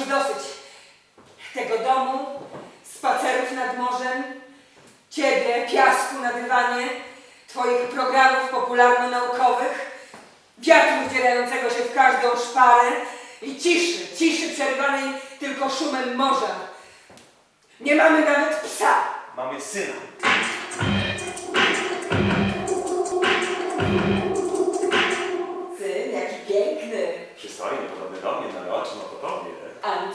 już dosyć tego domu, spacerów nad morzem, ciebie, piasku na dywanie, twoich programów popularno-naukowych, wiatru wdzierającego się w każdą szparę i ciszy, ciszy przerwanej tylko szumem morza. Nie mamy nawet psa. Mamy syna.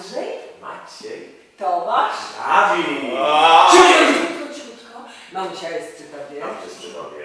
Andrzej, Maciej. Tomasz. Dawid! Ciutko, ciutko. Mamusia jest przy tobie. Tam jest przy tobie.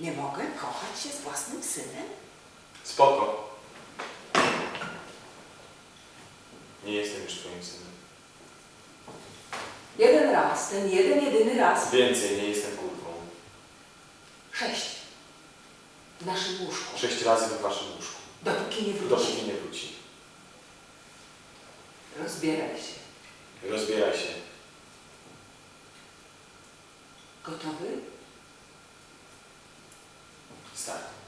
Nie mogę kochać się z własnym synem? Spoko. Nie jestem już twoim synem. Jeden raz, ten jeden, jedyny raz. Więcej nie jestem kurwą. Sześć. W naszym łóżku. Sześć razy we waszym łóżku. Dopóki nie wróci. Dopóki nie wróci. Rozbieraj się. Rozbieraj się. Gotowy? Start.